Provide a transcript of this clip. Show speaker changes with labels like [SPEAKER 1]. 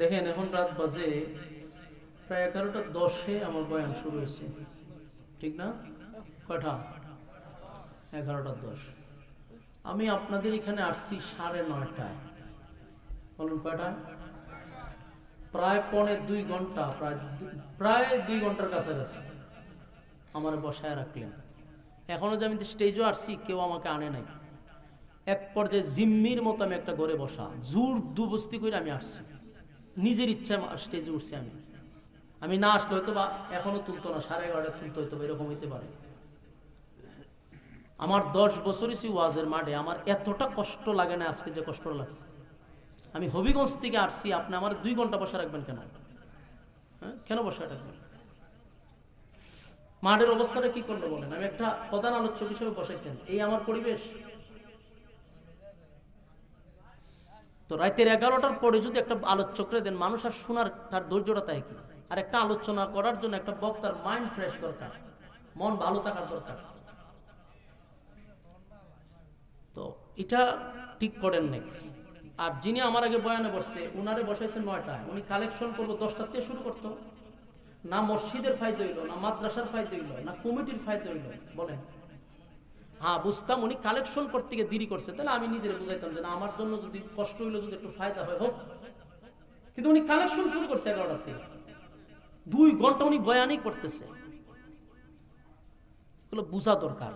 [SPEAKER 1] দেখেন, এখন রাত বাজে প্রায় এগারোটা দশে আমার বয়ান শুরু হয়েছে। ঠিক না? কয়টা? এগারোটা দশ। আমি আপনাদের এখানে আসছি সাড়ে নয়টায়। বলুন কয়টায় প্রায় পৌনে দুই ঘণ্টা, প্রায় প্রায় দুই ঘণ্টার কাছাকাছি আমার বসায় রাখলেন। এখনও যে আমি স্টেজও আসছি, কেউ আমাকে আনে নাই। এক পর্যায়ে জিম্মির মতো আমি একটা ঘরে বসা, জোর দুবস্তি করে আমি আসছি। নিজের ইচ্ছা স্টেজে উঠছি আমি। আমি না আসলে হয়তো বা এখনও তুলতো না, সাড়ে এগারোটা তুলতে হয়তো বা এরকম হইতে পারে। আমার দশ বছরই ছি ওয়াজের মাঠে, আমার এতটা কষ্ট লাগে না আজকে যে কষ্ট লাগছে। আমি হবিগঞ্জ থেকে আসছি, আপনি আমার দুই ঘণ্টা বসে রাখবেন কেন? হ্যাঁ? কেন বসে রাখবেন? মাঠের অবস্থাটা কি করল বলেন? আমি একটা প্রধান আলোচক হিসেবে বসাইছেন। এই আমার পরিবেশ। তো রাতের এগারোটার পরে যদি একটা আলোচকরে দেন, মানুষ আর শোনার তার ধৈর্যটা তাই কি? আর একটা আলোচনা করার জন্য একটা বক্তার মাইন্ড ফ্রেশ দরকার, মন ভালো থাকার দরকার। তো এটা ঠিক করেন নাই। আর যিনি আমার আগে বয়ানে বসছে, উনারে বসাইছেন নয়টায়। উনি কালেকশন করব দশটার থেকে শুরু করতো। না মসজিদের ফায়দা হইল, না মাদ্রাসার ফায়দা হইল, না কমিটির ফায়দা হইল, বলেন। হ্যাঁ বুঝতাম উনি কালেকশন করতে গিয়ে দেরি করছে। তাহলে আমি নিজের বুঝাইতাম যে না, আমার জন্য যদি কষ্ট হইল যদি একটু ফায়দা হয়, হোক। কিন্তু উনি কালেকশন শুরু করছে এগারোটা থেকে। দুই ঘণ্টা উনি বয়ানই করতেছে। এগুলো বোঝা দরকার।